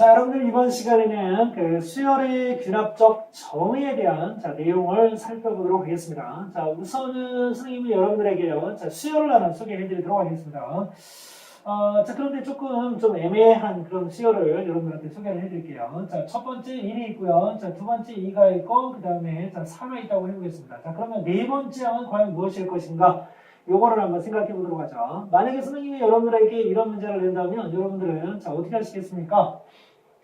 자, 여러분들 이번 시간에는 그 수열의 균합적 정의에 대한 자, 내용을 살펴보도록 하겠습니다. 자, 우선은 선생님이 여러분들에게요. 자, 수열을 하나 소개해 드리도록 하겠습니다. 어, 자, 그런데 조금 좀 애매한 그런 수열을 여러분들한테 소개를 해 드릴게요. 자, 첫 번째 1이 있고요. 자, 두 번째 2가 있고, 그 다음에 자, 3가 있다고 해보겠습니다. 자, 그러면 네 번째 항은 과연 무엇일 것인가? 요거를 한번 생각해 보도록 하죠. 만약에 선생님이 여러분들에게 이런 문제를 낸다면 여러분들은 자 어떻게 하시겠습니까?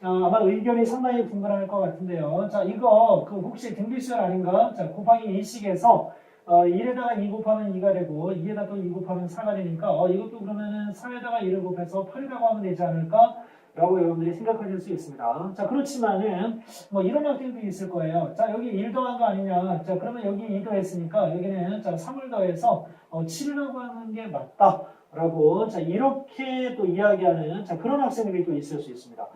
어, 아마 의견이 상당히 분분할 것 같은데요. 자 이거 그 혹시 등비수열 아닌가? 자 곱하기 2식에서 어, 1에다가 2 곱하면 2가 되고 2에다 또2 곱하면 4가 되니까 어, 이것도 그러면은 4에다가 2를 곱해서 8이라고 하면 되지 않을까? 라고 여러분들이 생각하실 수 있습니다. 자, 그렇지만은, 뭐, 이런 학생도 있을 거예요. 자, 여기 1 더한 거 아니냐. 자, 그러면 여기 2 더했으니까, 여기는, 자, 3을 더해서, 어, 7이라고 하는 게 맞다. 라고, 자, 이렇게 또 이야기하는, 자, 그런 학생들이 또 있을 수 있습니다.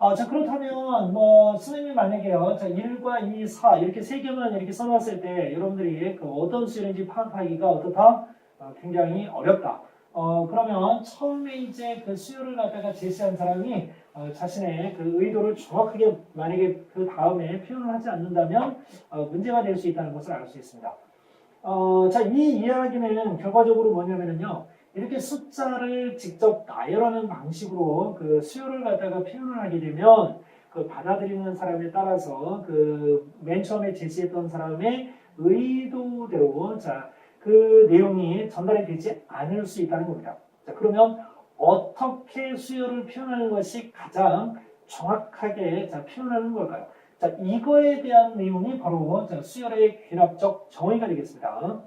어, 자, 그렇다면, 뭐, 선생님이 만약에요. 자, 1과 2, 4, 이렇게 세 개만 이렇게 써놨을 때, 여러분들이 그 어떤 수열인지 파악하기가 어떻다? 어, 굉장히 어렵다. 어, 그러면 처음에 이제 그 수요를 갖다가 제시한 사람이 어, 자신의 그 의도를 정확하게 만약에 그 다음에 표현을 하지 않는다면 어, 문제가 될 수 있다는 것을 알 수 있습니다. 어, 자, 이 이야기는 결과적으로 뭐냐면요. 이렇게 숫자를 직접 나열하는 방식으로 그 수요를 갖다가 표현을 하게 되면 그 받아들이는 사람에 따라서 그 맨 처음에 제시했던 사람의 의도대로 자, 그 내용이 전달이 되지 않을 수 있다는 겁니다. 자, 그러면 어떻게 수요를 표현하는 것이 가장 정확하게 자, 표현하는 걸까요? 자, 이거에 대한 내용이 바로 자, 수열의 귀납적 정의가 되겠습니다.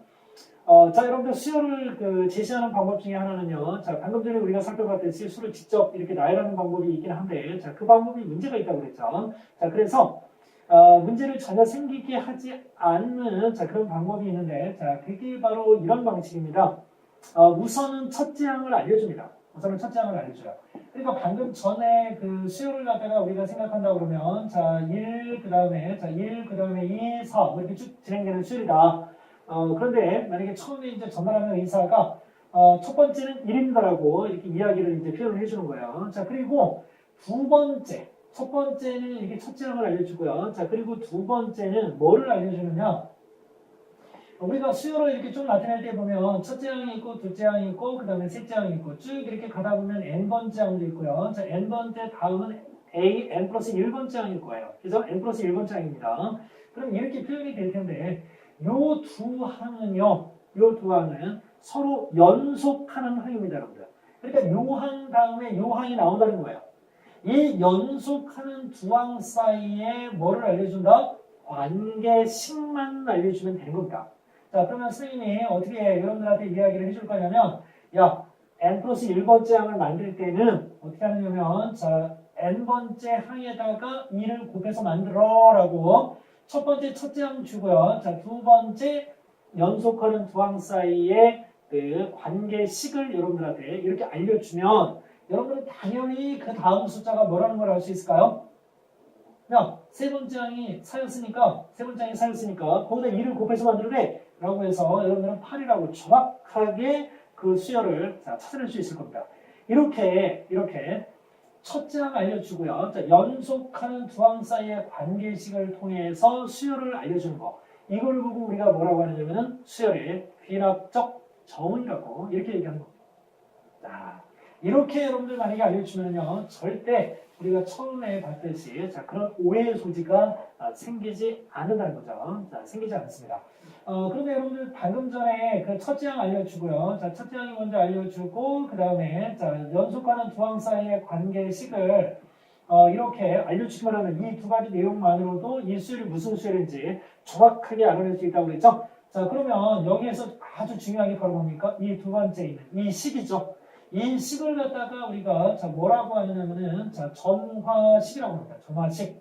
어, 자, 여러분들 수열을 그 제시하는 방법 중에 하나는요. 자, 방금 전에 우리가 살펴봤듯이 수를 직접 이렇게 나열하는 방법이 있긴 한데, 자, 그 방법이 문제가 있다고 그랬죠. 자, 그래서 어, 문제를 전혀 생기게 하지 않는 자, 그런 방법이 있는데, 자, 그게 바로 이런 방식입니다. 어, 우선은 첫째 항을 알려줍니다. 우선은 첫째 항을 알려줘요. 그러니까 방금 전에 그 수요를 갖다가 우리가 생각한다 그러면, 자, 1, 그 다음에, 자, 1, 그 다음에 2, 4, 뭐 이렇게 쭉 진행되는 수요이다. 어, 그런데 만약에 처음에 이제 전달하는 의사가, 어, 첫 번째는 1입니다라고 이렇게 이야기를 이제 표현을 해주는 거예요. 자, 그리고 두 번째, 첫 번째는 이렇게 첫째 항을 알려주고요. 자, 그리고 두 번째는 뭐를 알려주느냐? 우리가 수요를 이렇게 좀 나타낼 때 보면 첫째 항이 있고 둘째 항이 있고 그 다음에 셋째 항이 있고 쭉 이렇게 가다 보면 n번째 항도 있고요. 자, n번째 다음은 a, n 플러스 1번째 항일 거예요. 그래서 n 플러스 1번째 항입니다. 그럼 이렇게 표현이 될 텐데 요 두 항은요. 요 두 항은 서로 연속하는 항입니다, 여러분들. 그러니까 요 항 다음에 요 항이 나온다는 거예요. 이 연속하는 두 항 사이에 뭐를 알려준다? 관계식만 알려주면 되는 겁니다. 자, 그러면 선생님이 어떻게 여러분들한테 이야기를 해줄 거냐면, 야, n 플러스 1번째 항을 만들 때는 어떻게 하느냐면, 자, n번째 항에다가 2를 곱해서 만들어 라고 첫 번째 첫째 항 주고요. 자, 두 번째 연속하는 두항 사이에 그 관계식을 여러분들한테 이렇게 알려주면 여러분은 당연히 그 다음 숫자가 뭐라는 걸 알 수 있을까요? 야, 세 번째 항이 사였으니까, 세 번째 항이 사였으니까, 거기다 2를 곱해서 만들래. 라고 해서 여러분들은 8이라고 정확하게 그 수열을 자, 찾아낼 수 있을 겁니다. 이렇게, 이렇게 첫째 항 알려주고요. 자, 연속하는 두 항 사이의 관계식을 통해서 수열을 알려주는 거. 이걸 보고 우리가 뭐라고 하느냐면은 수열의 귀납적 정의라고 이렇게 얘기하는 겁니다. 자, 이렇게 여러분들 만약에 알려주면요. 절대 우리가 처음에 봤듯이 자, 그런 오해의 소지가 아, 생기지 않는다는 거죠. 자, 생기지 않습니다. 어, 그런데 여러분들 방금 전에 그 첫째 항 알려주고요. 자, 첫째 항이 먼저 알려주고, 그 다음에, 자, 연속하는 두 항 사이의 관계식을, 어, 이렇게 알려주기만 하면 이두 가지 내용만으로도 이 수열이 무슨 수열인지 정확하게 알아낼 수 있다고 그랬죠? 자, 그러면 여기에서 아주 중요한 게 바로 뭡니까? 이 두 번째 있는 이 식이죠. 이 식을 갖다가 우리가 자, 뭐라고 하느냐면은, 자, 점화식이라고 합니다. 점화식.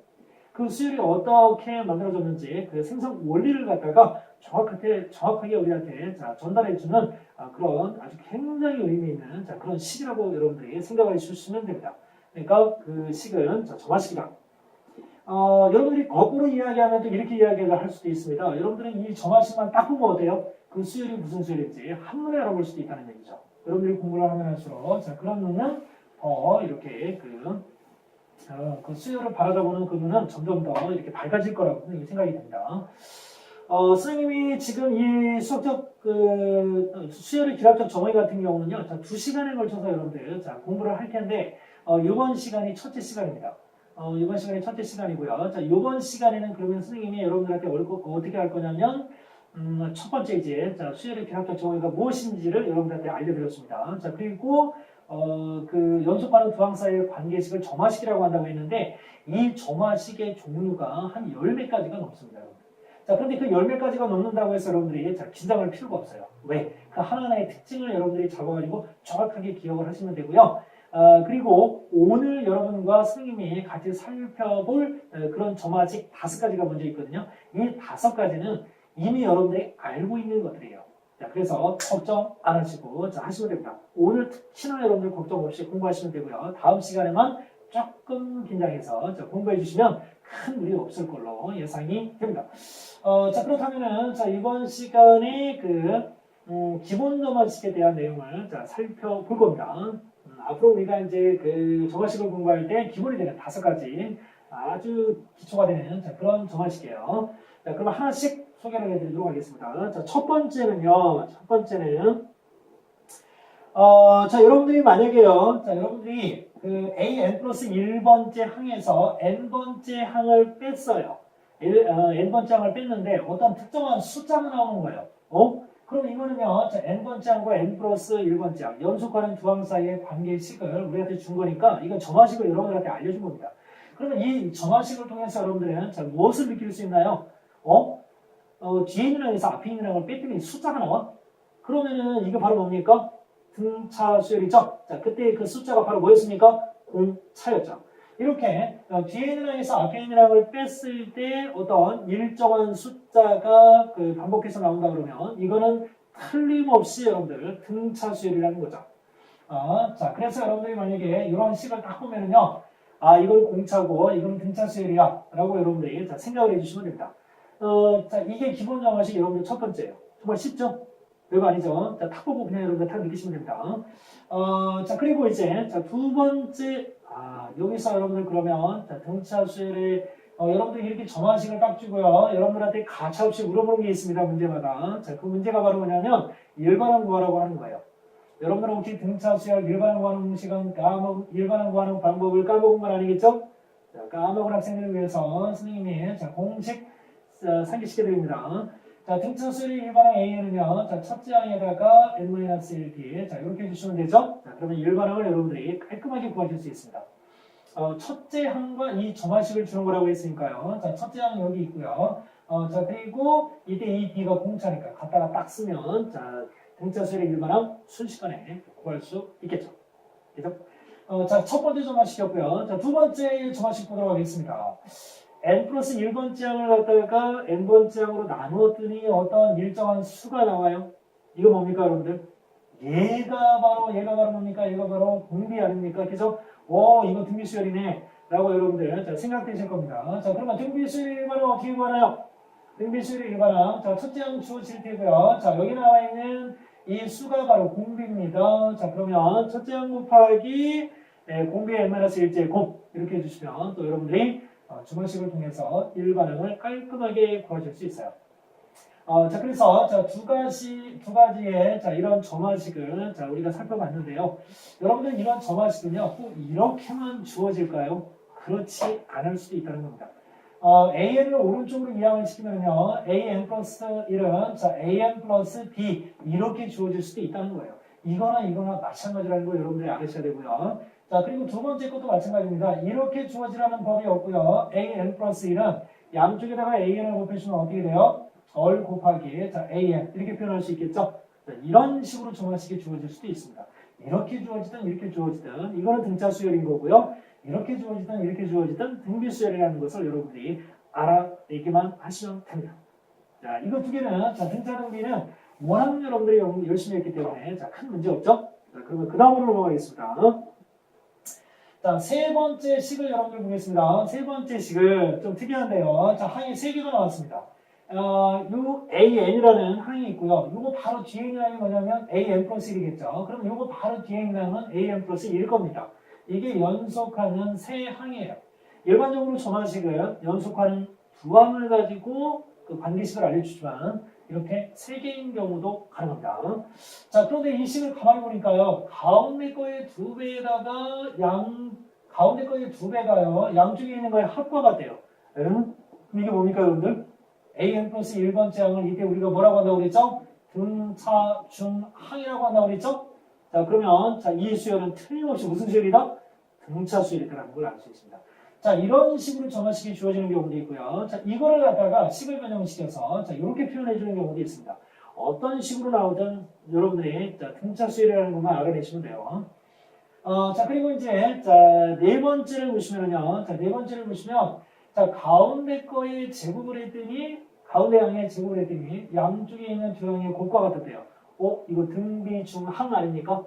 그 수열이 어떻게 만들어졌는지 그 생성 원리를 갖다가 정확하게 정확하게 우리한테 자, 전달해주는 아, 그런 아주 굉장히 의미 있는 자, 그런 식이라고 여러분들이 생각을 해주시면 됩니다. 그러니까 그 식은 자, 점화식이다. 어, 여러분들이 거꾸로 이야기하면 또 이렇게 이야기를 할 수도 있습니다. 여러분들은 이 점화식만 딱 보면 어때요? 그 수열이 무슨 수열인지 한눈에 알아볼 수도 있다는 얘기죠. 여러분들이 공부를 하면 할수록 자, 그런 눈은 더 이렇게 그 어, 그 수요를 바라다 보는 그 눈은 점점 더 이렇게 밝아질 거라고 생각이 됩니다. 어, 선생님이 지금 이 수학적 그 어, 수요의 기락적 정의 같은 경우는요, 자, 두 시간에 걸쳐서 여러분들 자, 공부를 할 텐데 어, 이번 시간이 첫째 시간입니다. 어, 이번 시간이 첫째 시간이고요. 자, 이번 시간에는 그러면 선생님이 여러분들한테 어떻게 할 거냐면 음, 첫 번째 이제 자, 수열의 기락적 정의가 무엇인지를 여러분들한테 알려드렸습니다. 자, 그리고 어, 그 연속 반응 두항 사이의 관계식을 점화식이라고 한다고 했는데 이 점화식의 종류가 한 10매까지가 넘습니다. 자, 그런데 그 10매까지가 넘는다고 해서 여러분들이 자, 긴장할 필요가 없어요. 왜? 그 하나하나의 특징을 여러분들이 잡아가지고 정확하게 기억을 하시면 되고요. 아, 그리고 오늘 여러분과 선생님이 같이 살펴볼 어, 그런 점화식 다섯 가지가 먼저 있거든요. 이 다섯 가지는 이미 여러분들이 알고 있는 것들이에요. 자, 그래서 걱정 안 하시고 자, 하시면 됩니다. 오늘 특히나 여러분들 걱정 없이 공부하시면 되고요. 다음 시간에만 조금 긴장해서 자, 공부해 주시면 큰 무리 없을 걸로 예상이 됩니다. 어, 자, 그렇다면은 자, 이번 시간에 그 음, 기본 점화식에 대한 내용을 자, 살펴볼 겁니다. 음, 앞으로 우리가 이제 그 점화식을 공부할 때 기본이 되는 다섯 가지 아주 기초가 되는 자, 그런 점화식이에요. 자, 그럼 하나씩 소개를 해드리도록 하겠습니다. 자, 첫 번째는요. 첫 번째는 어, 자, 여러분들이 만약에요. 자, 여러분들이 그 AN 플러스 1번째 항에서 N번째 항을 뺐어요. 일- 어, N번째 항을 뺐는데 어떤 특정한 숫자가 나오는 거예요. 어? 그럼 이거는요. 자, N번째 항과 N 플러스 1번째 항, 연속하는 두 항 사이의 관계식을 우리한테 준 거니까 이건 점화식을 여러분들한테 알려준 겁니다. 그러면 이 점화식을 통해서 여러분들은 자, 무엇을 느낄 수 있나요? 어? 어, 뒤에 있는 항에서 앞에 있는 항을 뺐더니 숫자가 나와? 그러면은 이거 바로 뭡니까? 등차 수열이죠? 자, 그때 그 숫자가 바로 뭐였습니까? 공차였죠. 이렇게 항에서 앞에 있는 항을 뺐을 때 어떤 일정한 숫자가 그 반복해서 나온다 그러면 이거는 틀림없이 여러분들 등차 수열이라는 거죠. 어, 자, 그래서 여러분들이 만약에 이런 식을 딱 보면은요, 아, 이건 공차고 이건 등차 수열이야 라고 여러분들이 자, 생각을 해주시면 됩니다. 어, 자, 이게 기본 정화식 여러분들 첫 번째예요. 정말 쉽죠? 별거 아니죠? 자, 딱 보고 그냥 여러분들 다 느끼시면 됩니다. 어, 자, 그리고 이제, 자, 두 번째, 아, 여기서 여러분들 그러면, 자, 등차 수열에, 어, 여러분들 이렇게 정화식을 딱 주고요. 여러분들한테 가차없이 물어보는 게 있습니다. 문제마다. 자, 그 문제가 바로 뭐냐면, 일반항 구하라고 하는 거예요. 여러분들은 혹시 등차 수열 일반항 구하는 시간 까먹, 일반항 구하는 방법을 까먹은 건 아니겠죠? 자, 까먹은 학생들을 위해서 선생님이, 자, 공식, 자, 상기시켜드립니다. 자, 등차 수열의 일반항 A는요, 자, 첫째 항에다가 N-1D, 자, 이렇게 해주시면 되죠? 자, 그러면 일반항을 여러분들이 깔끔하게 구하실 수 있습니다. 어, 첫째 항과 이 점화식을 주는 거라고 했으니까요. 자, 첫째 항 여기 있고요. 어, 자, 그리고 이때 이 B가 공차니까 갖다가 딱 쓰면, 자, 등차 수열의 일반항 순식간에 구할 수 있겠죠. 그죠? 어, 자, 첫 번째 점화식이었고요. 자, 두 번째 점화식 보도록 하겠습니다. N 플러스 1번째 항을 갖다가 n번째 항으로 나누었더니 어떤 일정한 수가 나와요. 이거 뭡니까 여러분들? 얘가 바로 얘가 바로 뭡니까? 얘가 바로 공비 아닙니까? 그래서 오 이거 등비 수열이네 라고 여러분들 자, 생각되실 겁니다. 자 그러면 등비 수열 일반은 어떻게 구하나요? 등비 수열 일반은 자 첫째 항 주어질 테고요. 자 여기 나와 있는 이 수가 바로 공비입니다. 자 그러면 첫째 항 곱하기 네, 공비의 n-1제 곱 이렇게 해주시면 또 여러분들이 어, 주문식을 통해서 일반항을 깔끔하게 구하실 수 있어요. 어, 자, 그래서 자, 두 가지 두 가지의 자, 이런 점화식을 자, 우리가 살펴봤는데요. 여러분들 이런 점화식은요, 꼭 이렇게만 주어질까요? 그렇지 않을 수도 있다는 겁니다. 어, AN을 오른쪽으로 이항을 시키면요, AN 플러스 1은 자, AN 플러스 B 이렇게 주어질 수도 있다는 거예요. 이거나 이거나 마찬가지라는 거 여러분들이 알으셔야 되고요. 자, 그리고 두 번째 것도 마찬가지입니다. 이렇게 주어지라는 법이 없고요. AN 플러스 1은 양쪽에다가 AN을 곱해주면 어떻게 돼요? 얼 곱하기 자, AN 이렇게 표현할 수 있겠죠? 자, 이런 식으로 정화식이 주어질 수도 있습니다. 이렇게 주어지든 이렇게 주어지든 이거는 등차 수열인 거고요. 이렇게 주어지든 이렇게 주어지든 등비 수열이라는 것을 여러분들이 알아내기만 하시면 됩니다. 자, 이거 두 개는 자, 등차 등비는 워낙 여러분들이 영- 열심히 했기 때문에 자, 큰 문제 없죠? 자, 그러면 그 다음으로 넘어가겠습니다. 자, 세 번째 식을 여러분들 보겠습니다. 세 번째 식을 좀 특이한데요. 자, 항이 세 개가 나왔습니다. 어, 요 AN이라는 항이 있고요. 요거 바로 뒤에 있는 항이 뭐냐면 AN 플러스 1이겠죠. 그럼 요거 바로 뒤에 있는 항은 AN 플러스 1일 겁니다. 이게 연속하는 세 항이에요. 일반적으로 점화식은 연속하는 두 항을 가지고 그 관계식을 알려주지만 이렇게 세 개인 경우도 가능합니다. 자, 그런데 이 식을 가만히 보니까요. 가운데 거의 두 배에다가 양, 가운데 거의 두 배가요. 양쪽에 있는 거의 합과 같대요. 응? 이게 뭡니까, 여러분들? an 플러스 1번째 항을 이때 우리가 뭐라고 한다고 그랬죠? 등차 중 항이라고 한다고 그랬죠? 자, 그러면 자, 이 수열은 틀림없이 무슨 수열이다? 등차 수열이라는 걸 알 수 있습니다. 자, 이런 식으로 전화식이 주어지는 경우도 있고요. 자, 이거를 갖다가 식을 변형시켜서 자, 이렇게 표현해 주는 경우도 있습니다. 어떤 식으로 나오든 여러분들이 자, 등차 수열이라는 것만 알아내시면 돼요. 어, 자, 그리고 이제 자, 네 번째를 보시면요. 자, 네 번째를 보시면 자, 가운데 거에 제곱을 했더니 가운데 양의 제곱을 했더니 양쪽에 있는 두 양의 곱과 같았대요. 어, 이거 등비 중항 아닙니까?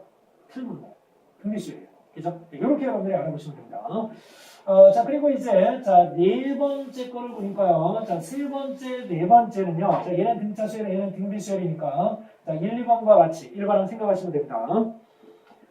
틀문네. 등비 수열이에요. 그죠? 이렇게 여러분들이 알아보시면 됩니다. 어, 자, 그리고 이제, 자, 네 번째 거를 보니까요. 자, 세 번째, 네 번째는요. 자, 얘는 등차 수열, 얘는 등비 수열이니까. 자, 1, 2번과 같이 일반항 생각하시면 됩니다.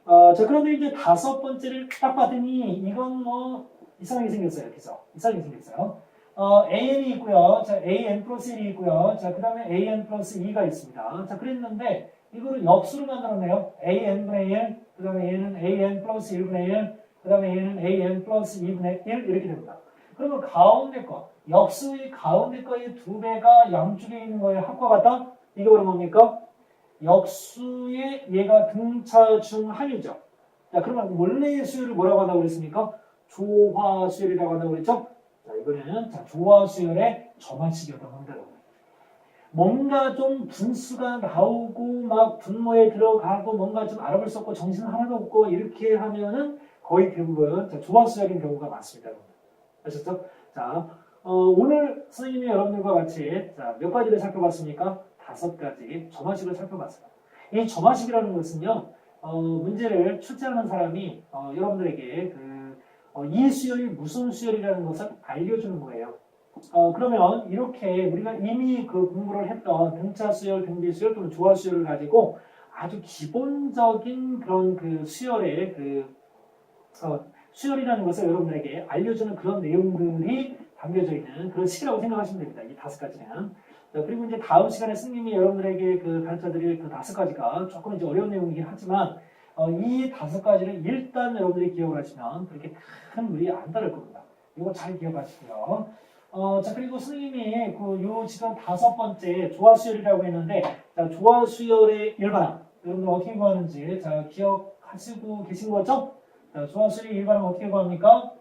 어, 자, 그런데 이제 다섯 번째를 딱 봤더니, 이건 뭐, 이상하게 생겼어요. 그죠? 이상하게 생겼어요. 어, AN이 있고요. 자, AN 플러스 1이 있고요. 자, 그 다음에 AN 플러스 2가 있습니다. 자, 그랬는데, 이거를 역수로 만들었네요. AN분의 1, 그 다음에 얘는 AN 플러스 1분의 1, 그 다음에 얘는 AN 플러스 2분의 1 이렇게 됩니다. 그러면 가운데 거, 역수의 가운데 거의 두 배가 양쪽에 있는 거에 합과 같다? 이게 바로 뭡니까? 역수의 얘가 등차 중항이죠. 자, 그러면 원래의 수열을 뭐라고 한다고 그랬습니까? 조화 수열이라고 한다고 그랬죠? 자, 이거는 자, 조화 수열의 점화식이었던 겁니다. 뭔가 좀 분수가 나오고 막 분모에 들어가고 뭔가 좀 알아볼 수 없고 정신 하나도 없고 이렇게 하면은 거의 대부분 자, 조화수열인 경우가 많습니다. 아셨죠? 자, 어, 오늘 선생님이 여러분들과 같이 자, 몇 가지를 살펴봤습니까? 다섯 가지 점화식을 살펴봤어요. 이 점화식이라는 것은요, 어, 문제를 출제하는 사람이 어, 여러분들에게 그, 어, 이 수열이 무슨 수열이라는 것을 알려주는 거예요. 어, 그러면 이렇게 우리가 이미 그 공부를 했던 등차 수열, 등비 수열 또는 조화 수열을 가지고 아주 기본적인 그런 그 수열의 그 어, 수열이라는 것을 여러분들에게 알려주는 그런 내용들이 담겨져 있는 그런 시라고 생각하시면 됩니다. 이 다섯 가지는. 자, 그리고 이제 다음 시간에 스님이 여러분들에게 그 가르쳐 드릴 그 다섯 가지가 조금 이제 어려운 내용이긴 하지만 어, 이 다섯 가지를 일단 여러분들이 기억을 하시면 그렇게 큰 무리 안 따를 겁니다. 이거 잘 기억하시고요. 어, 자, 그리고 스님이 그, 요 지금 다섯 번째 조화수열이라고 했는데, 자, 조화수열의 일반항. 여러분들 어떻게 구하는지, 자, 기억하시고 계신 거죠? 자, 조화수열의 일반항 어떻게 구합니까?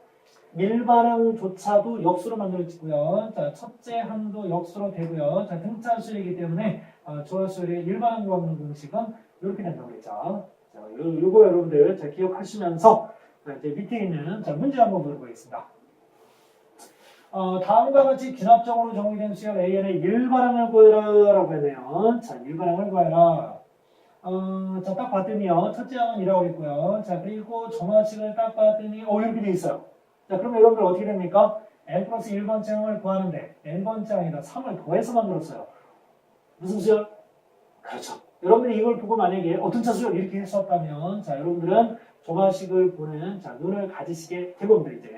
일반항조차도 역수로 만들어지고요. 자, 첫째 항도 역수로 되고요. 자, 등차수열이기 때문에, 어, 조화수열의 일반항 구하는 공식은 이렇게 된다고 그랬죠. 자, 요, 요거 여러분들 자, 기억하시면서, 자, 이제 밑에 있는, 자, 문제 한번 물어보겠습니다. 어, 다음과 같이 귀납적으로 정의된 수열 AN의 일반항을 구해라라고 했네요. 자, 일반항을 구해라. 어, 자, 딱 봤더니요. 첫째 항은 2라고 했고요. 자, 그리고 정화식을 딱 봤더니, 어, 이렇게 돼 있어요. 자, 그럼 여러분들 어떻게 됩니까? n 플러스 1번째 항을 구하는데, n번째 항이다. 3을 더해서 만들었어요. 무슨 수열? 그렇죠. 여러분들이 이걸 보고 만약에 어떤 차 수열 이렇게 했었다면, 자, 여러분들은 정화식을 보는, 자, 눈을 가지시게 될 겁니다, 이제.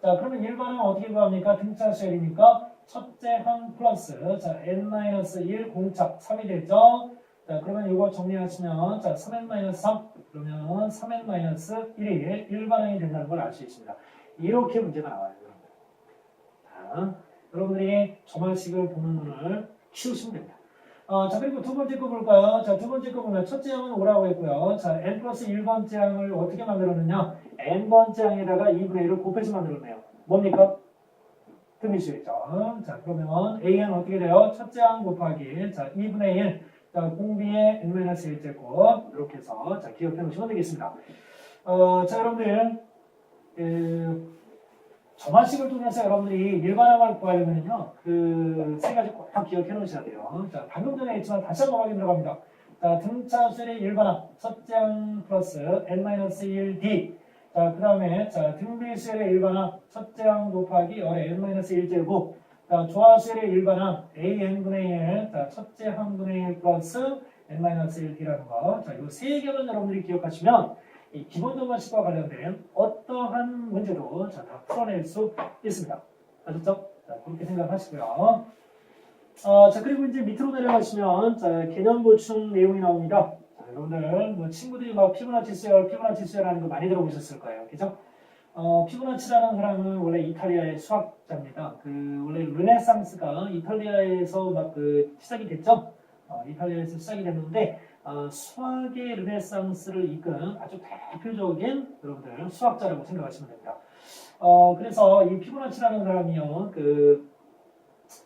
자, 그러면 일반은 어떻게 구합니까? 등차 수열이니까 첫째 항 플러스 자 n-1 공차 3이 되죠? 자, 그러면 이거 정리하시면 자 3n-3 그러면 3n-1이 일반항이 된다는 걸 알 수 있습니다. 이렇게 문제가 나와요, 여러분들. 자, 여러분들이 점화식을 보는 눈을 키우시면 됩니다. 어, 자, 그리고 두 번째 거 볼까요? 자, 두 번째 거 보면 첫째 항은 5라고 했고요. 자, n 플러스 1번째 항을 어떻게 만들었느냐? n번째 항에다가 2분의 1을 곱해서 만들었네요. 뭡니까? 등비수였죠. 자, 그러면 a는 어떻게 돼요? 첫째 항 곱하기, 자, 2분의 1. 자, 공비의 n-1제곱. 이렇게 해서, 자, 기억해 놓으시면 되겠습니다. 어, 자, 여러분들, 그, 점화식을 통해서 여러분들이 일반항을 구하려면요, 그 세 가지 꼭 기억해 놓으셔야 돼요. 자, 방금 전에 했지만 다시 한번 확인 들어갑니다. 자, 등차수의 일반항, 첫째 항 플러스 n-1d. 자, 그 다음에, 자, 등비수의 일반항, 첫째 항 곱하기 열의 n-1제곱. 자, 조화수의 일반항, an분의 1. 자, 첫째 항분의 1 플러스 n-1d라는 거. 자, 요세 개만 여러분들이 기억하시면, 이 기본 점화식과 관련된 어떠한 문제도 자, 다 풀어낼 수 있습니다. 아셨죠? 자, 그렇게 생각하시고요. 어, 자, 그리고 이제 밑으로 내려가시면, 자, 개념 보충 내용이 나옵니다. 자, 여러분들, 뭐, 친구들이 막 피부나치 수열, 피부나치 수열 하는 거 많이 들어보셨을 거예요. 그죠? 어, 피부나치라는 사람은 원래 이탈리아의 수학자입니다. 그, 원래 르네상스가 이탈리아에서 막 그, 시작이 됐죠? 어, 이탈리아에서 시작이 됐는데, 어, 수학의 르네상스를 이끈 아주 대표적인 여러분들 수학자라고 생각하시면 됩니다. 어, 그래서 이 피부나치라는 사람이요, 그,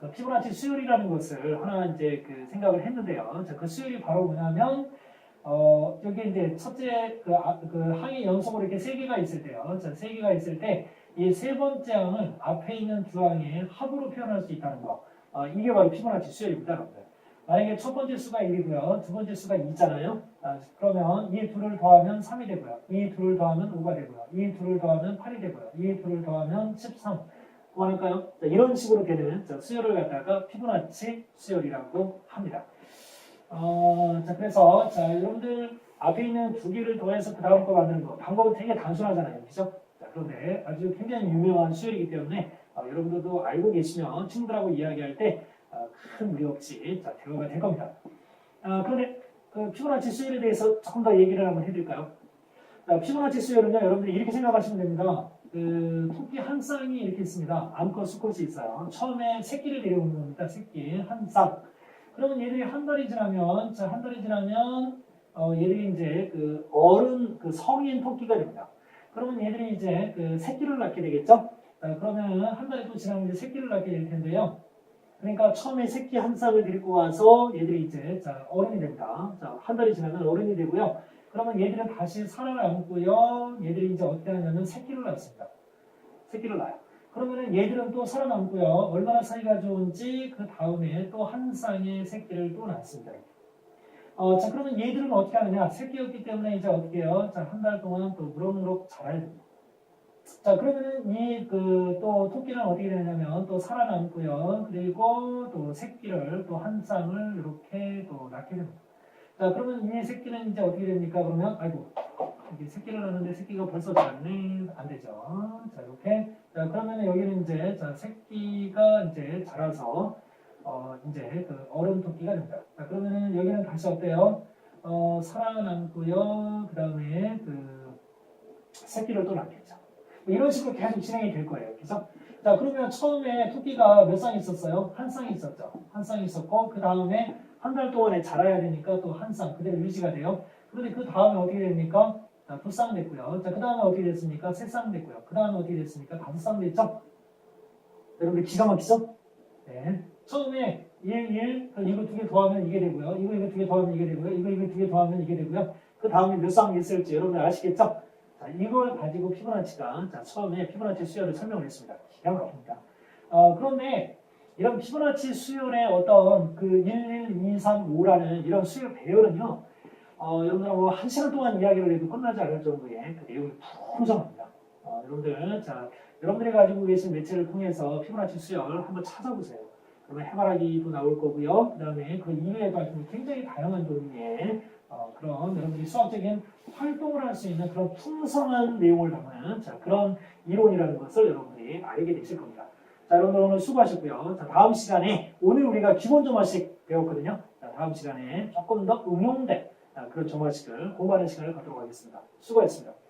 그 피부나치 수열이라는 것을 하나 이제 그 생각을 했는데요. 자, 그 수열이 바로 뭐냐면, 어, 여기 이제 첫째 그, 아, 그 항의 연속으로 이렇게 세 개가 있을 때요. 자, 세 개가 있을 때, 이 세 번째 항은 앞에 있는 두 항의 합으로 표현할 수 있다는 거. 어, 이게 바로 피부나치 수열입니다, 여러분들. 만약에 첫 번째 수가 1이고요. 두 번째 수가 2잖아요. 아, 그러면 이 둘을 더하면 3이 되고요. 이 둘을 더하면 5가 되고요. 이 둘을 더하면 8이 되고요. 이 둘을 더하면 13. 그만할까요? 자, 이런 식으로 되는 자, 수열을 갖다가 피부나치 수열이라고 합니다. 어, 자, 그래서 자, 여러분들 앞에 있는 두 개를 더해서 그 다음 거 만드는 거 방법은 되게 단순하잖아요. 그죠? 자, 그런데 아주 굉장히 유명한 수열이기 때문에 어, 여러분들도 알고 계시면 친구들하고 이야기할 때 어, 큰 무리 없이 자, 대화가 될 겁니다. 아, 그런데 그 피부나치 수열에 대해서 조금 더 얘기를 한번 해드릴까요? 자, 피부나치 수열은요, 여러분들이 이렇게 생각하시면 됩니다. 그 토끼 한 쌍이 이렇게 있습니다. 암컷, 수컷이 있어요. 처음에 새끼를 데려오는 겁니다. 새끼 한 쌍. 그러면 얘들이 한 달이 지나면, 자, 한 달이 지나면, 어, 얘들이 이제 그 어른, 그 성인 토끼가 됩니다. 그러면 얘들이 이제 그 새끼를 낳게 되겠죠? 자, 그러면 한 달이 또 지나면 이제 새끼를 낳게 될 텐데요. 그러니까 처음에 새끼 한 쌍을 데리고 와서 얘들이 이제 자, 어른이 됩니다. 자, 한 달이 지나면 어른이 되고요. 그러면 얘들은 다시 살아남고요. 얘들이 이제 어떻게 하냐면 새끼를 낳습니다. 새끼를 낳아요. 그러면은 얘들은 또 살아남고요. 얼마나 사이가 좋은지 그 다음에 또 한 쌍의 새끼를 또 낳습니다. 어, 자, 그러면 얘들은 어떻게 하느냐? 새끼였기 때문에 이제 어떻게 해요? 자, 한 달 동안 또 무럭무럭 자라야 됩니다. 자, 그러면은 이 그 또 토끼는 어떻게 되냐면 또 살아남고요. 그리고 또 새끼를 또 한 쌍을 이렇게 또 낳게 됩니다. 자, 그러면 이 새끼는 이제 어떻게 됩니까? 그러면 아이고 이게 새끼를 낳는데 새끼가 벌써 자랐네 안 되죠. 자, 이렇게 자, 그러면 여기는 이제 자 새끼가 이제 자라서 어 이제 그 어른 토끼가 됩니다. 자, 그러면은 여기는 다시 어때요? 어 살아남고요. 그 다음에 그 새끼를 또 낳겠죠. 뭐 이런 식으로 계속 진행이 될 거예요. 그래서 자 그러면 처음에 토끼가 몇 쌍 있었어요? 한쌍 있었죠. 한쌍 있었고 그 다음에 한 달 동안에 자라야 되니까 또 한 쌍 그대로 유지가 돼요. 그런데 그 다음에 어떻게 됩니까? 자, 두쌍 됐고요. 자, 그 다음에 어떻게 됐습니까? 세쌍 됐고요. 그 다음에 어떻게 됐습니까? 다섯 쌍 됐죠? 여러분들 기가 막히죠? 네. 처음에 1, 1, 이거 두 개 더하면 이게 되고요. 이거, 이거 두 개 더하면 이게 되고요. 이거, 이거 두 개 더하면 이게 되고요. 그 다음에 몇쌍 있을지 여러분들 아시겠죠? 자, 이걸 가지고 피부나치가, 자, 처음에 피부나치 수열을 설명을 했습니다. 기가 막힙니다. 어, 그런데 이런 피부나치 수열의 어떤 그 1, 1, 2, 3, 5라는 이런 수열 배열은요, 어, 여러분들하고 한 시간 동안 이야기를 해도 끝나지 않을 정도의 그 내용이 풍성합니다. 어, 여러분들, 자, 여러분들이 가지고 계신 매체를 통해서 피부나치 수열 한번 찾아보세요. 그러면 해바라기도 나올 거고요. 그 다음에 그 이외에도 굉장히 다양한 종류의 어, 그런 여러분들이 수학적인 활동을 할 수 있는 그런 풍성한 내용을 담은 자, 그런 이론이라는 것을 여러분들이 알게 되실 겁니다. 자, 여러분들 오늘 수고하셨고요. 자, 다음 시간에 오늘 우리가 기본 점화식 배웠거든요. 자, 다음 시간에 조금 더 응용된 자, 그런 점화식을 공부하는 시간을 갖도록 하겠습니다. 수고하셨습니다.